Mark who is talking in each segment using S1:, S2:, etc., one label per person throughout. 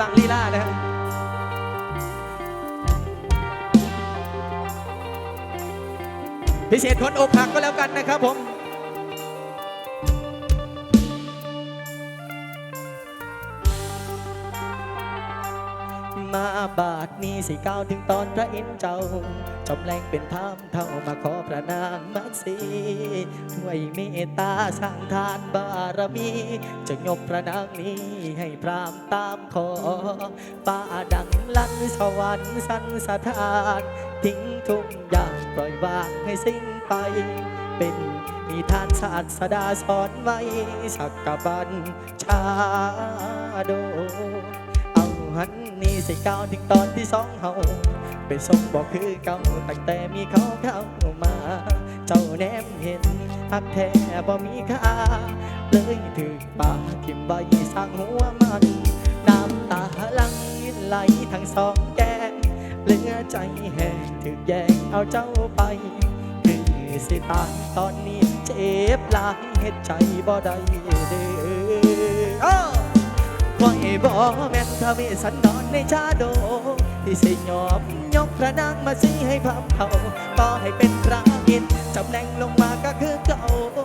S1: บังลีลานะครับพิเศษคนอกหักก็แล้วกันนะครับผมมาบาทนี้สิก้าวถึงตอนพระอินทร์เจ้าจอมแรงเป็นพามเท่ามาขอพระนางมัตสี ช่วยเมตตาสร้างทานบารมี จะยกพระนางนี้ให้พรามตามขอป้าดังลั่นสวรรค์สันสถาน ทิ้งทุกอย่างปล่อยวางให้สิ้นไป เป็นนิทานศาสดาสอนไว้สักกบันชาโด เอาหันนี่สิก้าวถึงตอนที่สองเฮา เป็นทรงบอกคือเก่าตั้งแต่มีเขาเข้ามา เจ้าแนมเห็นหักแท้บ่มีค่า เลยถึกปากทิมใบสร้างหัวมัน น้ำตาหลังไหลทั้งสองแก้มเหลือใจแห้งถึกแยงเอาเจ้าไป คือสิตายตอนนี้เจ็บหลายเฮ็ดใจบ่ได้เด้อ คอยบอแม่นทวีสันดอนในชาโด ที่สิยอมยกพระนางมาสิให้พามเขาต่อให้เป็นพระอินจำแรงลงมาก็คือเก่า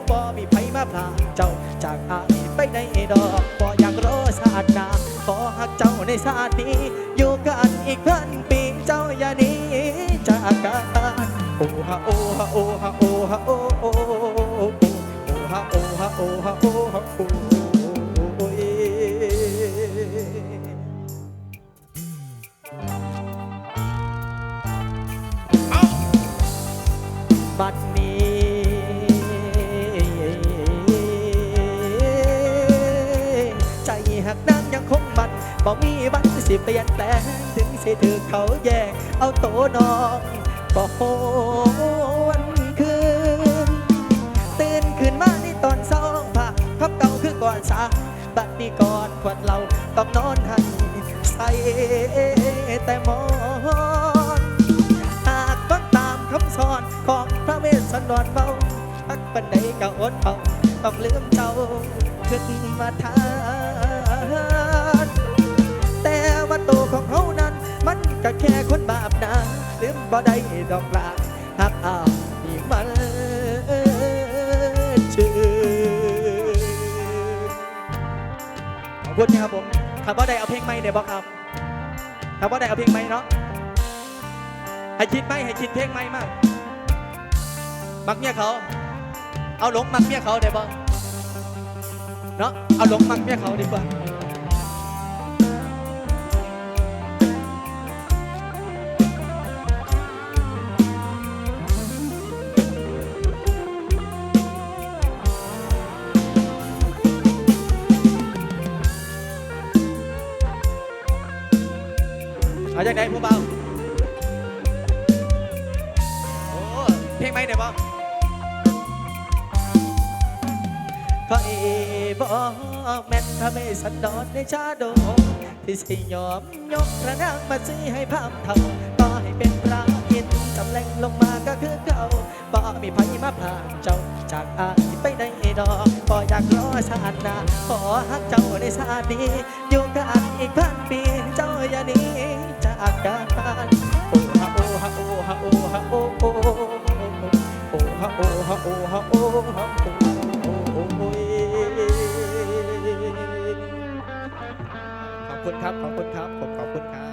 S1: บ่มีไผมาพลาเจ้าจากอายไปในดอกบ่อยากรอชาติหน้าขอหักเจ้าในชาตินี้อยู่กันอีกพันปีเจ้าอย่าหนีจากกันโอ้ฮะโอ้ฮะโอ้ฮะโอ้ฮะโอ้ บัดนี้ ใจหักน้ำยังคงมันบ่มีวันสิเปลี่ยนแปลงถึงสิถือเขาแยก เอาโตน้องบ่โหวนคืน ตื่นขึ้นมาในตอนเช้าผักพับเก่าคือก่อนสาบัดนี้ก่อนขวดเราต้องนอนให้ใส่แต่หมอ ก็อดเอาต้องลืมเจ้าขึ้นมาทานแต่ว่าตัวของเขานั้น มันก็แค่คนบาปนะลืมบ่ได้ดอกลาหักอ้าวนี่มันชื่อขอบคุณนะครับผมถ้าบ่ได้เอาเพลงใหม่เนี่ยบอกครับถ้าบ่ได้เอาเพลงใหม่เนาะให้คิดไหมให้คิดเพลงไหมมากมักเมียเขา เอาหลงมักเมียเขาได้บ้างเนาะเอาหลงมักเมียเขาดีกว่าเอาจากไหนผู้เบาโอ้เพลงไหมเนี่ยบ อก็เอบอกแม่นถ้าไม่สันดอนในชาโดที่สิยอมยกพระนางมาซื้อให้พามเท่าต่อให้เป็นพระอินจำแรงลงมาก็คือเก่าบ่มีไผมาพรากเจ้าจากอาไปในดอกบ่อยากรอชาติน้าขอฮักเจ้าในชาตินี้อยู่กันอีกพันปีเจ้าอย่าหนีจากกัน ครับขอบคุณครับผมขอบคุณครับ